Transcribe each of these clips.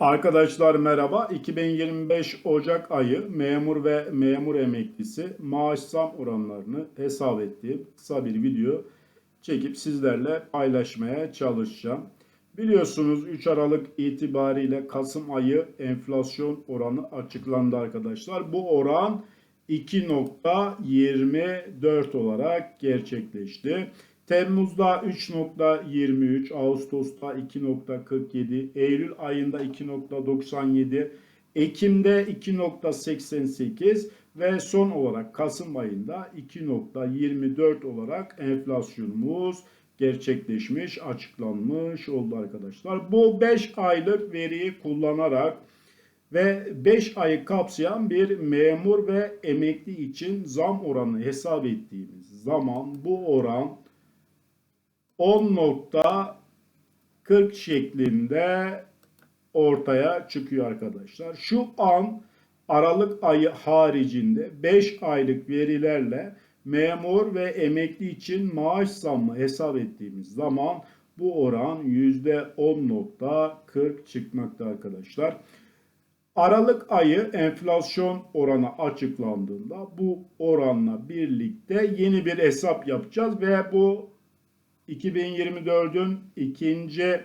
Arkadaşlar merhaba. 2025 Ocak ayı memur ve memur emeklisi maaş zam oranlarını hesap ettiğim kısa bir video çekip sizlerle paylaşmaya çalışacağım. Biliyorsunuz 3 Aralık itibariyle Kasım ayı enflasyon oranı açıklandı arkadaşlar. Bu oran 2.24 olarak gerçekleşti. Temmuz'da 3.23, Ağustos'ta 2.47, Eylül ayında 2.97, Ekim'de 2.88 ve son olarak Kasım ayında 2.24 olarak enflasyonumuz gerçekleşmiş, açıklanmış oldu arkadaşlar. Bu 5 aylık veriyi kullanarak ve 5 ayı kapsayan bir memur ve emekli için zam oranı hesap ettiğimiz zaman bu oran 10.40 şeklinde ortaya çıkıyor arkadaşlar. Şu an Aralık ayı haricinde 5 aylık verilerle memur ve emekli için maaş zammı hesap ettiğimiz zaman bu oran %10.40 çıkmakta arkadaşlar. Aralık ayı enflasyon oranı açıklandığında bu oranla birlikte yeni bir hesap yapacağız ve bu 2024'ün ikinci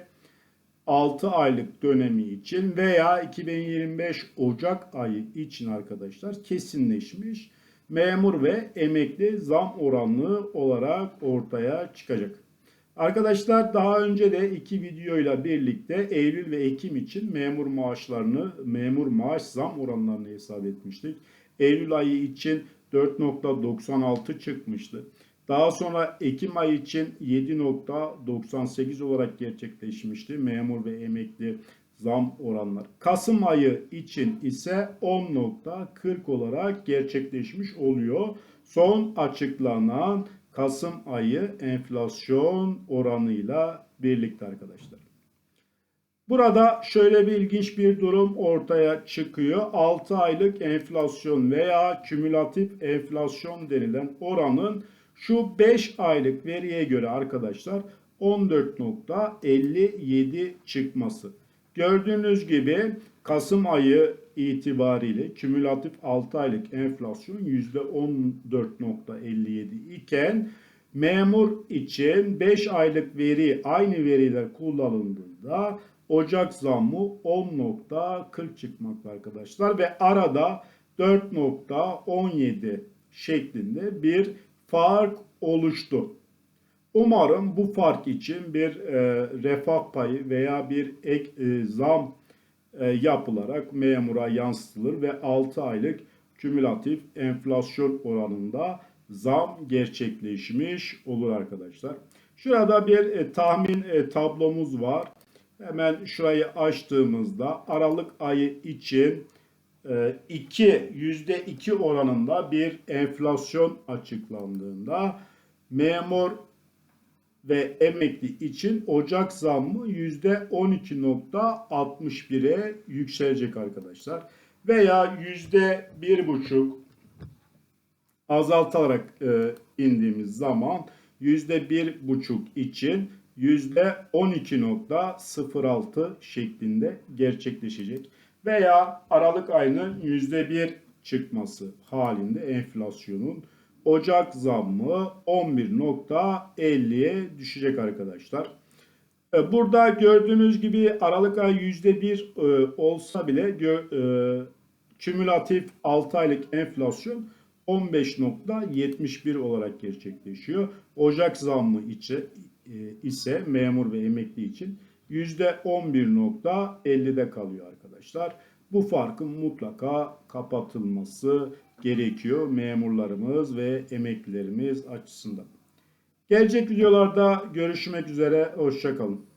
6 aylık dönemi için veya 2025 Ocak ayı için arkadaşlar kesinleşmiş memur ve emekli zam oranı olarak ortaya çıkacak. Arkadaşlar daha önce de iki videoyla birlikte Eylül ve Ekim için memur maaşlarını, memur maaş zam oranlarını hesap etmiştik. Eylül ayı için 4.96 çıkmıştı. Daha sonra Ekim ayı için 7.98 olarak gerçekleşmişti memur ve emekli zam oranları. Kasım ayı için ise 10.40 olarak gerçekleşmiş oluyor. Son açıklanan Kasım ayı enflasyon oranıyla birlikte arkadaşlar. Burada şöyle bir ilginç bir durum ortaya çıkıyor. 6 aylık enflasyon veya kümülatif enflasyon denilen oranın şu 5 aylık veriye göre arkadaşlar 14.57 çıkması. Gördüğünüz gibi Kasım ayı itibariyle kümülatif 6 aylık enflasyon %14.57 iken memur için 5 aylık veri aynı veriler kullanıldığında Ocak zammı 10.40 çıkmakta arkadaşlar ve arada 4.17 şeklinde bir fark oluştu. Umarım bu fark için bir e, refah payı veya bir ek e, zam e, yapılarak memura yansıtılır ve 6 aylık kümülatif enflasyon oranında zam gerçekleşmiş olur arkadaşlar. Şurada bir e, tahmin e, tablomuz var. Hemen şurayı açtığımızda Aralık ayı için 2 %2 oranında bir enflasyon açıklandığında memur ve emekli için Ocak zammı %12.61'e yükselecek arkadaşlar. Veya %1.5 azaltarak e, indiğimiz zaman %1.5 için %12.06 şeklinde gerçekleşecek. Veya Aralık ayının %1 çıkması halinde enflasyonun Ocak zammı 11.50'ye düşecek arkadaşlar. E, burada gördüğünüz gibi Aralık ayı %1 e, olsa bile e, kümülatif 6 aylık enflasyon 15.71 olarak gerçekleşiyor. Ocak zammı ise memur ve emekli için %11.50'de kalıyor arkadaşlar. Bu farkın mutlaka kapatılması gerekiyor memurlarımız ve emeklilerimiz açısından. Gelecek videolarda görüşmek üzere. Hoşçakalın.